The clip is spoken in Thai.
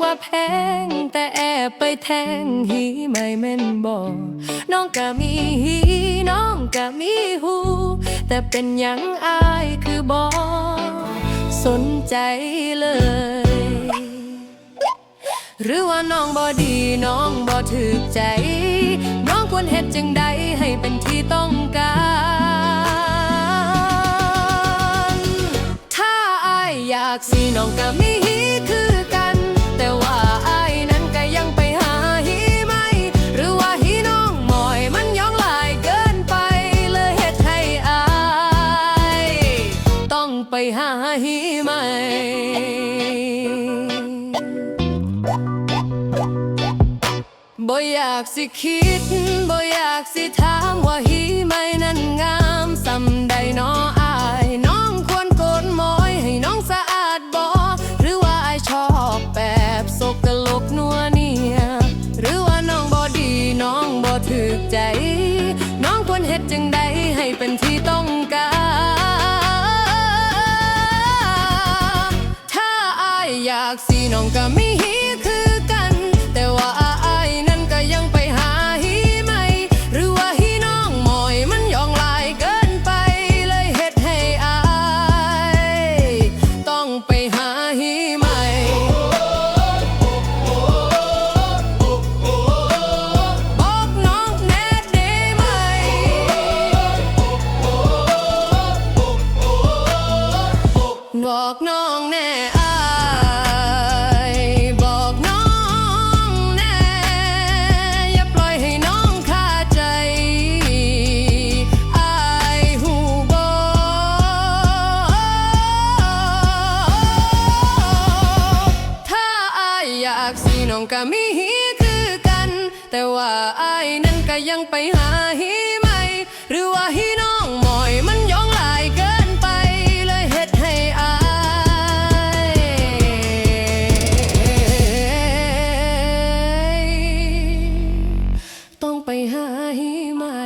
ว่าแพง แต่แอบไปแทงหีไม่แม่นบอกน้องก็มีหีน้องก็มีหู แต่เป็นยังอายคือบอสนใจเลย หรือว่าน้องบอดีน้องบอถึกใจ น้องควรเฮ็ดจังใดให้เป็นที่ต้องการ ถ้าอายอยากสิน้องก็มีฮีคือ ไปหาฮีใหม่บ่อยากสิคิดบ่อยากสิถามว่าหีไหมนั้นงามสำใดน้ออาย น้องควรโกนมอยให้น้องสะอาดบ่หรือว่าอายชอบแบบสกกะลกนัวเนีย หรือว่าน้องบ่ดีน้องบ่ถึกใจ น้องควรเฮ็ดจังใดให้เป็นที่ต้องการายอยากสิน้องก็มีฮีคือกัน แต่ว่าอายนั้นก็ยังไปหาฮีใหม่ หรือว่าฮีน้องหมอยมันยองลายเกินไปเลยเฮ็ดให้อายต้องไปหาฮีใหม่ บอกน้องแน่ได้ไหม บอกน้องแน่ น้องก็มีฮีคือกัน แต่ว่าอายนั้นก็ยังไปหาฮีใหม่ หรือว่าฮีน้องหมอยมันยองหลายเกินไปเลยเฮ็ดให้อายต้องไปหาฮีใหม่